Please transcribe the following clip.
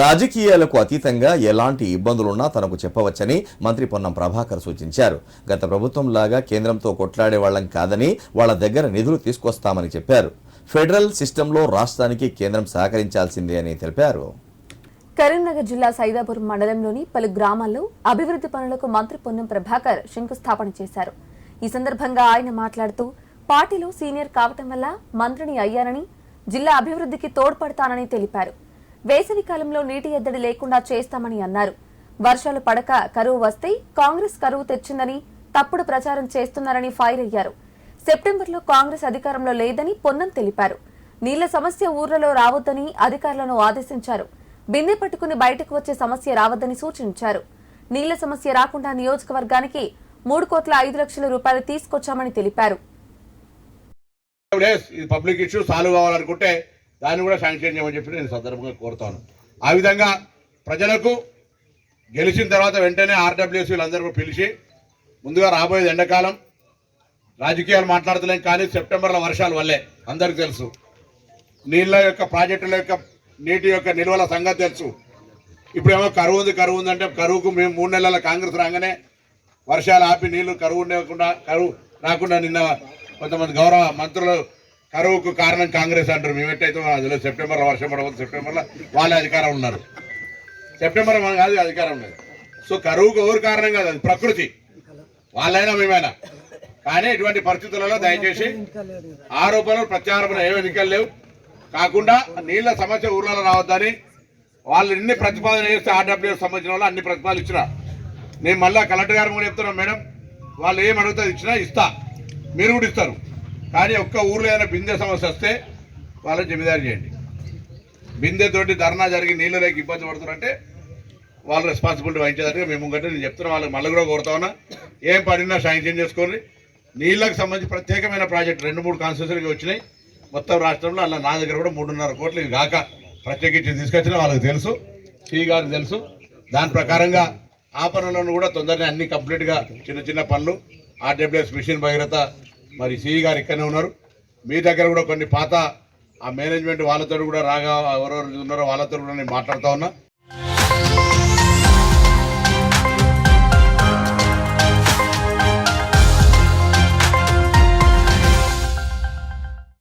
రాజకీయాలకు అతీతంగా ఎలాంటి ఇబ్బందులున్నా తనకు చెప్పవచ్చని మంత్రి పొన్నం ప్రభాకర్ సూచించారు. గత ప్రభుత్వం లాగా కేంద్రంతో కొట్లాడే వాళ్ళం కాదని వాళ్ళ దగ్గర నిధులు తీసుకొస్తామని చెప్పారు. ఫెడరల్ సిస్టంలో రాష్ట్రానికి కేంద్రం సహకరించాల్సిందే అని తెలిపారు. కరీంనగర్ జిల్లా సైదాపురం మండలంలోని పలు గ్రామాల్లో అభివృద్ధి పనులకు మంత్రి పొన్నం ప్రభాకర్ శంకుస్థాపన చేశారు. ఈ సందర్భంగా ఆయన మాట్లాడుతూ పార్టీలో సీనియర్ కావటం వల్ల మంత్రిని అయ్యానని జిల్లా అభివృద్ధికి తోడ్పడతానని తెలిపారు. వేసవి కాలంలో నీటి ఎద్దడి లేకుండా చేస్తామని అన్నారు. వర్షాలు పడక కరువు వస్తే కాంగ్రెస్ కరువు తెచ్చిందని తప్పుడు ప్రచారం చేస్తున్నారని ఫైర్ అయ్యారు. సెప్టెంబర్లో కాంగ్రెస్ అధికారంలో లేదని పొన్నం తెలిపారు. నీళ్ళ సమస్య ఊర్లలో రావద్దని అధికారులను ఆదేశించారు. బిందె పట్టుకుని బయటకు వచ్చే సమస్య రావద్దని సూచించారు. నీళ్ళ సమస్య రాకుండా నియోజకవర్గానికి మూడు కోట్ల ఐదు లక్షల రూపాయలు తీసుకొచ్చామని తెలిపారు. ఇది పబ్లిక్ ఇష్యూ సాల్వ్ కావాలనుకుంటే దాన్ని కూడా శాంక్షన్ చేయమని చెప్పి నేను సందర్భంగా కోరుతాను. ఆ విధంగా ప్రజలకు గెలిచిన తర్వాత వెంటనే ఆర్డబ్ల్యూసీ వీళ్ళందరూ పిలిచి ముందుగా రాబోయేది ఎండాకాలం. రాజకీయాలు మాట్లాడతలేం కానీ సెప్టెంబర్లో వర్షాలు వల్లే అందరికీ తెలుసు. నీళ్ళ యొక్క ప్రాజెక్టుల యొక్క నీటి యొక్క నిల్వల సంగతి తెలుసు. ఇప్పుడేమో కరువు ఉంది కరువు ఉంది అంటే కరువుకు మేము మూడు నెలల కాంగ్రెస్ రాగానే వర్షాలు ఆపి నీళ్ళు కరువు ఉండకుండా కరువు రాకుండా నిన్న కొంతమంది గౌరవ మంత్రులు కరువుకు కారణం కాంగ్రెస్ అంటారు. మేము ఎట్టయితే అందులో సెప్టెంబర్ వర్షం పడవచ్చు సెప్టెంబర్లో వాళ్ళే అధికారం ఉన్నారు. సెప్టెంబర్ మన కాదు అధికారం ఉన్నది సో కరువుకు ఎవరు కారణం కాదు అది ప్రకృతి. వాళ్ళైనా మేమైనా. కానీ ఇటువంటి పరిస్థితులలో దయచేసి ఆరోపణలు ప్రత్యారోపణలు ఏమి ఎన్నికలు లేవు. కాకుండా నీళ్ళ సమస్య ఊర్లలో రావద్దని వాళ్ళు ఎన్ని ప్రతిపాదన చేస్తే ఆర్డబ్ల్యూఎస్ సంబంధించిన వాళ్ళు అన్ని ప్రతిపాదనలు ఇచ్చినా. నేను మళ్ళీ కలెక్టర్ గారు కూడా చెప్తున్నాను మేడం వాళ్ళు ఏం అడుగుతుంది ఇచ్చినా ఇస్తా. మీరు కూడా ఇస్తారు. కానీ ఒక్క ఊర్లో ఏదైనా బిందె సమస్య వస్తే వాళ్ళని జమీదారు చేయండి. బిందె తోటి ధర్నా జరిగి నీళ్ళు లేక ఇబ్బంది పడుతున్నారంటే వాళ్ళు రెస్పాన్సిబిలిటీ వహించేదానికి మేము గట్టి నేను చెప్తున్నా వాళ్ళకి మళ్ళీ కూడా కోరుతా ఉన్నా ఏం పడినా శాంక్షన్ చేసుకోండి. నీళ్ళకి సంబంధించి ప్రత్యేకమైన ప్రాజెక్ట్ రెండు మూడు కాన్స్టిట్యూషన్కి వచ్చినాయి. మొత్తం రాష్ట్రంలో అలా నా దగ్గర కూడా మూడున్నర కోట్లు ఇవి కాక ప్రత్యేకించి తీసుకొచ్చిన వాళ్ళకి తెలుసు టీ గారికి తెలుసు. దాని ప్రకారంగా ఆ పనులను కూడా తొందరగా అన్ని కంప్లీట్గా చిన్న చిన్న పనులు ఆర్డబ్ల్యూఎస్ మిషన్ భగీరథ మరి సిఈ గారు ఇక్కడనే ఉన్నారు. మీ దగ్గర కూడా కొన్ని పాత ఆ మేనేజ్మెంట్ వాళ్ళతో కూడా రాగా ఎవరెవరు ఉన్నారో వాళ్ళతో కూడా నేను మాట్లాడుతూ ఉన్నా.